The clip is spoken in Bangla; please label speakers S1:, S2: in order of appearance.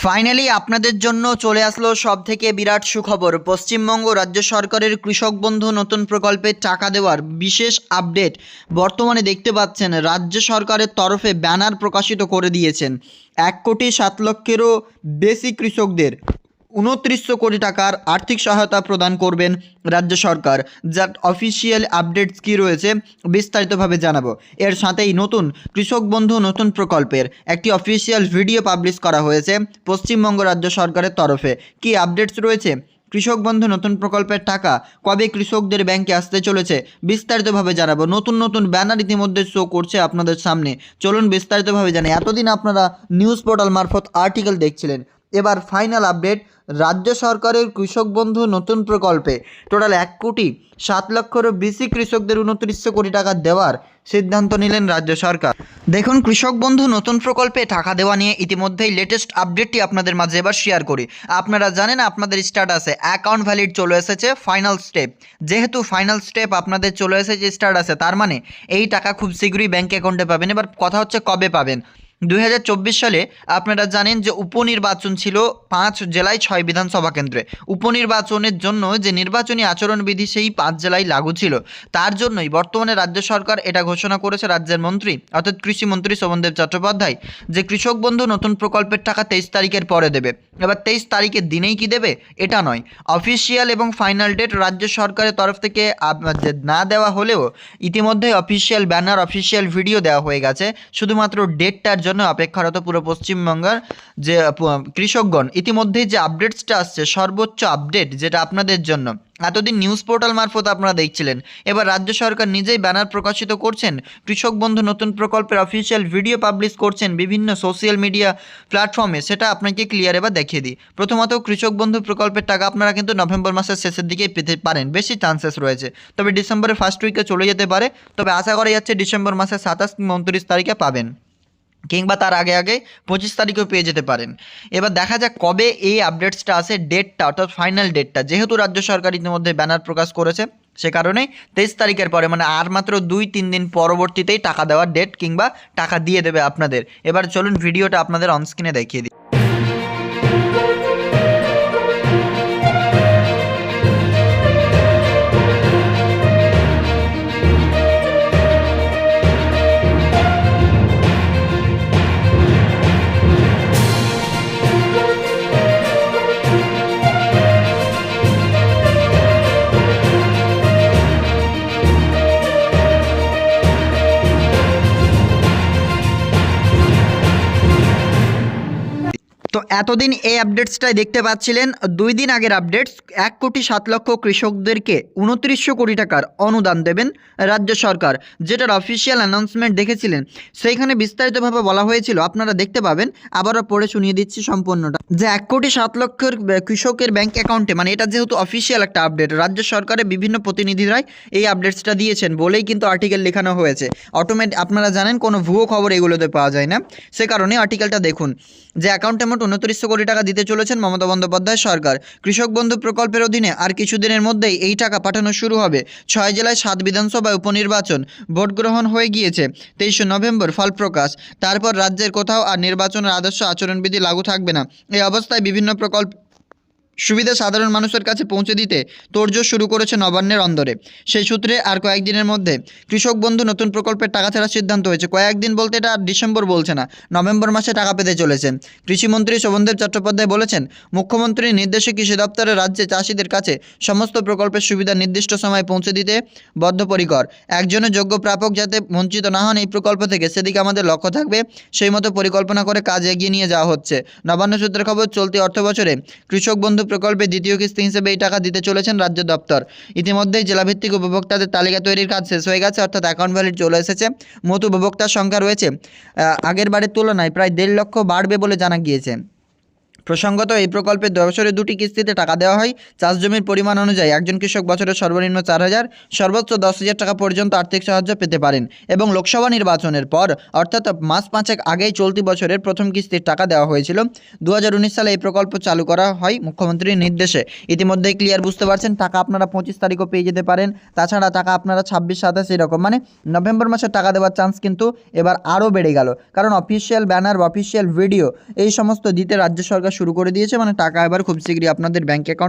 S1: ফাইনালি আপনাদের জন্য চলে আসলো সব থেকে বিরাট সুখবর। পশ্চিমবঙ্গ রাজ্য সরকারের কৃষক বন্ধু নতুন প্রকল্পে টাকা দেওয়ার বিশেষ আপডেট বর্তমানে দেখতে পাচ্ছেন রাজ্য সরকারের তরফে ব্যানার প্রকাশিত করে দিয়েছেন। এক কোটি সাত লক্ষেরও বেশি কৃষকদের উনত্রিশশো কোটি টাকার আর্থিক সহায়তা প্রদান করবেন রাজ্য সরকার, যার অফিসিয়াল আপডেটস কী রয়েছে বিস্তারিতভাবে জানাব। এর সাথেই নতুন কৃষক বন্ধু নতুন প্রকল্পের একটি অফিসিয়াল ভিডিও পাবলিশ করা হয়েছে পশ্চিমবঙ্গ রাজ্য সরকারের তরফে। কী আপডেটস রয়েছে? কৃষক বন্ধু নতুন প্রকল্পের টাকা কবে কৃষকদের ব্যাংকে আসতে চলেছে বিস্তারিতভাবে জানাব। নতুন নতুন ব্যানার ইতিমধ্যে শো করছে আপনাদের সামনে। চলুন বিস্তারিতভাবে জানাই এতদিন আপনারা নিউজ পোর্টাল মারফত আর্টিকেল দেখছিলেন। এবার ফাইনাল আপডেট রাজ্য সরকারের কৃষক বন্ধু নতুন প্রকল্পে। টোটাল এক কোটি সাত লক্ষেরও বেশি কৃষকদের উনত্রিশশো কোটি টাকা দেওয়ার সিদ্ধান্ত নিলেন রাজ্য সরকার। দেখুন, কৃষক বন্ধু নতুন প্রকল্পে টাকা দেওয়া নিয়ে ইতিমধ্যেই লেটেস্ট আপডেটটি আপনাদের মাঝে এবার শেয়ার করি। আপনারা জানেন, আপনাদের স্ট্যাটাসে অ্যাকাউন্ট ভ্যালিড চলে এসেছে ফাইনাল স্টেপ যেহেতু ফাইনাল স্টেপ আপনাদের চলে এসেছে স্ট্যাটাসে তার মানে এই টাকা খুব শীঘ্রই ব্যাঙ্ক অ্যাকাউন্টে পাবেন। এবার কথা হচ্ছে কবে পাবেন? দুই হাজার চব্বিশ সালে আপনারা জানেন যে উপনির্বাচন ছিল পাঁচ জেলায় ছয় বিধানসভা কেন্দ্রে। উপনির্বাচনের জন্য যে নির্বাচনী আচরণবিধি সেই পাঁচ জেলায় লাগু ছিল। তার জন্যই বর্তমানে রাজ্য সরকার এটা ঘোষণা করেছে রাজ্যের মন্ত্রী, অর্থাৎ কৃষিমন্ত্রী শোভনদেব চট্টোপাধ্যায়, যে কৃষক বন্ধু নতুন প্রকল্পের টাকা তেইশ তারিখের পরে দেবে। এবার তেইশ তারিখের দিনেই কি দেবে? এটা নয়। অফিসিয়াল এবং ফাইনাল ডেট রাজ্য সরকারের তরফ থেকে না দেওয়া হলেও ইতিমধ্যে অফিসিয়াল ব্যানার, অফিসিয়াল ভিডিও দেওয়া হয়ে গেছে। শুধুমাত্র ডেটটার জন্য অপেক্ষারত পুরো পশ্চিমবঙ্গের যে কৃষকগণ, ইতিমধ্যেই যে আপডেটসটা আসছে, সর্বোচ্চ আপডেট যেটা আপনাদের জন্য, এতদিন নিউজ পোর্টাল মারফত আপনারা দেখছিলেন। এবার রাজ্য সরকার নিজেই ব্যানার প্রকাশিত করছেন, কৃষক বন্ধু নতুন প্রকল্পের অফিসিয়াল ভিডিও পাবলিশ করছেন বিভিন্ন সোশ্যাল মিডিয়া প্ল্যাটফর্মে সেটা আপনাকে ক্লিয়ার এবার দেখিয়ে দিই। প্রথমত, কৃষক বন্ধু প্রকল্পের টাকা আপনারা কিন্তু নভেম্বর মাসের শেষের দিকেই পেতে পারেন, বেশি চান্সেস রয়েছে। তবে ডিসেম্বরের ফার্স্ট উইকে চলে যেতে পারে, তবে আশা করা যাচ্ছে ডিসেম্বর মাসের সাতাশ, উনত্রিশ তারিখে পাবেন। কিংবা তার আগে আগে পঁচিশ তারিখেও পেয়ে যেতে পারেন। এবার দেখা যাক কবে এই আপডেটসটা আসে ডেটটা অর্থাৎ ফাইনাল ডেটটা যেহেতু রাজ্য সরকার ইতিমধ্যে ব্যানার প্রকাশ করেছে, সে কারণে তেইশ তারিখের পরে মানে আর মাত্র দুই, তিন দিন পরবর্তীতেই টাকা দেওয়ার ডেট কিংবা টাকা দিয়ে দেবে আপনাদের। এবার চলুন ভিডিওটা আপনাদের অনস্ক্রিনে দেখিয়ে দিই। তো এতদিন এই আপডেটসটাই দেখতে পাচ্ছিলেন। দুই দিন আগের আপডেটস এক কোটি সাত লক্ষ কৃষকদেরকে উনত্রিশশো কোটি টাকার অনুদান দেবেন রাজ্য সরকার, যেটার অফিসিয়াল অ্যানাউন্সমেন্ট দেখেছিলেন। সেইখানে বিস্তারিতভাবে বলা হয়েছিল, আপনারা দেখতে পাবেন। আবারও পড়ে শুনিয়ে দিচ্ছি সম্পূর্ণটা। যে এক কোটি সাত লক্ষের কৃষকের ব্যাংক অ্যাকাউন্টে মানে এটা যেহেতু অফিসিয়াল একটা আপডেট রাজ্য সরকারের বিভিন্ন প্রতিনিধিরাই এই আপডেটসটা দিয়েছেন বলেই কিন্তু আর্টিকেল লেখানো হয়েছে। অটোমেট আপনারা জানেন, কোনো ভুয়ো খবর এগুলোতে পাওয়া যায় না। সে কারণে আর্টিকেলটা দেখুন। যে অ্যাকাউন্টে মোট উনত্রিশশো কোটি টাকা দিতে চলেছেন মমতা বন্দ্যোপাধ্যায় সরকার। কৃষক বন্ধু প্রকল্পের অধীনে আর কিছুদিনের মধ্যেই এই টাকা পাঠানো শুরু হবে। ছয় জেলায় সাত বিধানসভায় উপনির্বাচন ভোট গ্রহণ হয়ে গিয়েছে। তেইশে নভেম্বর ফল প্রকাশ তারপর রাজ্যের কোথাও আর নির্বাচনের আদর্শ আচরণবিধি লাগু থাকবে না। এই অবস্থায় বিভিন্ন প্রকল্প সুবিধা সাধারণ মানুষের কাছে পৌঁছে দিতে তোড়জোড় শুরু করেছে নবান্নের অন্দরে। সেই সূত্রে আর কয়েকদিনের মধ্যে কৃষক বন্ধু নতুন প্রকল্পের টাকা ছাড়ার সিদ্ধান্ত হয়েছে। কয়েকদিন বলতে এটা আর ডিসেম্বর বলছে না, নভেম্বর মাসে টাকা পেতে চলেছে। কৃষিমন্ত্রী শোভনদেব চট্টোপাধ্যায় বলেছেন, মুখ্যমন্ত্রীর নির্দেশে কৃষি দপ্তরের রাজ্যে চাষিদের কাছে সমস্ত প্রকল্পের সুবিধা নির্দিষ্ট সময়ে পৌঁছে দিতে বদ্ধপরিকর। একজনের যোগ্য প্রাপক যাতে বঞ্চিত না হন এই প্রকল্প থেকে, সেদিকে আমাদের লক্ষ্য থাকবে। সেই মতো পরিকল্পনা করে কাজ এগিয়ে নিয়ে যাওয়া হচ্ছে। নবান্ন সূত্রের খবর, চলতি অর্থ বছরে কৃষক বন্ধু প্রকল্পে দ্বিতীয় কিস্তি হিসেবে এই টাকা দিতে চলেছেন রাজ্য দপ্তর। ইতিমধ্যেই জেলাভিত্তিক উপভোক্তাদের তালিকা তৈরির কাজ শেষ হয়ে গেছে, অর্থাৎ অ্যাকাউন্ট ভ্যালিড চলে এসেছে। মোট উপভোক্তার সংখ্যা রয়েছে আগের বারের তুলনায় প্রায় দেড় লক্ষ বাড়বে বলে জানা গিয়েছে। প্রসঙ্গত, এই প্রকল্পে বছরে দুটি কিস্তিতে টাকা দেওয়া হয়। চাষ জমির পরিমাণ অনুযায়ী একজন কৃষক বছরে সর্বনিম্ন চার হাজার, সর্বোচ্চ দশ হাজার টাকা পর্যন্ত আর্থিক সাহায্য পেতে পারেন এবং লোকসভা নির্বাচনের পর, অর্থাৎ মাস পাঁচেক আগেই চলতি বছরের প্রথম কিস্তির টাকা দেওয়া হয়েছিল। দু হাজার উনিশ সালে এই প্রকল্প চালু করা হয় মুখ্যমন্ত্রীর নির্দেশে। ইতিমধ্যেই ক্লিয়ার বুঝতে পারছেন, টাকা আপনারা পঁচিশ তারিখও পেয়ে যেতে পারেন। তাছাড়া টাকা আপনারা ছাব্বিশ সাতাশ এরকম মানে নভেম্বর মাসে টাকা দেওয়ার চান্স কিন্তু এবার আরও বেড়ে গেল। কারণ অফিসিয়াল ব্যানার বা অফিসিয়াল ভিডিও এই সমস্ত দিতে রাজ্য সরকার শুরু করে দিয়েছে মানে টাকা এবার খুব শীঘ্রই আপনাদের ব্যাঙ্ক অ্যাকাউন্ট